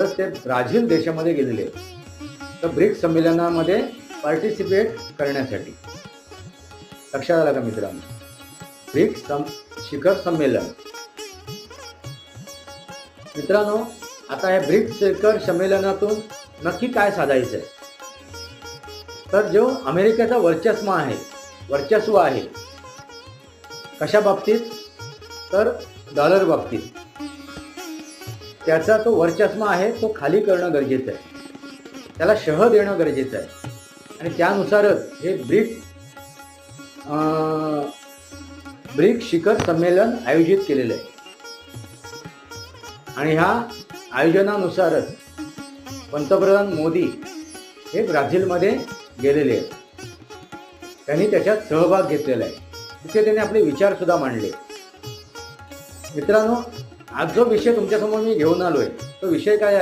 तर ते ब्राझील देशामध्ये गेलेले आहेत. तर ब्रिक्स संमेलनामध्ये पार्टिसिपेट करण्यासाठी. लक्षात आलं का मित्रांनो? ब्रिक्स सं शिखर संमेलन. मित्रांनो आता या ब्रिक्स शिखर संमेलनातून नक्की काय साधायचं आहे तर जो अमेरिकेचा वर्चस्व आहे वर्चस्व आहे कशा बाबतीत? तर डॉलर बाबतीत. त्याचा तो वरचष्मा आहे तो खाली करणं गरजेचं आहे. त्याला शह देणं गरजेचं आहे. आणि त्यानुसारच हे ब्रिक अं, ब्रिक शिखर संमेलन आयोजित केलेलं आहे. आणि ह्या आयोजनानुसारच पंतप्रधान मोदी हे ब्राझीलमध्ये गेलेले आहेत. त्यांनी त्याच्यात सहभाग घेतलेला आहे. तिथे त्यांनी आपले विचार सुद्धा मांडले. मित्रांनो आज जो विषय तुमच्यासमोर मी घेऊन आलो आहे तो विषय काय आहे?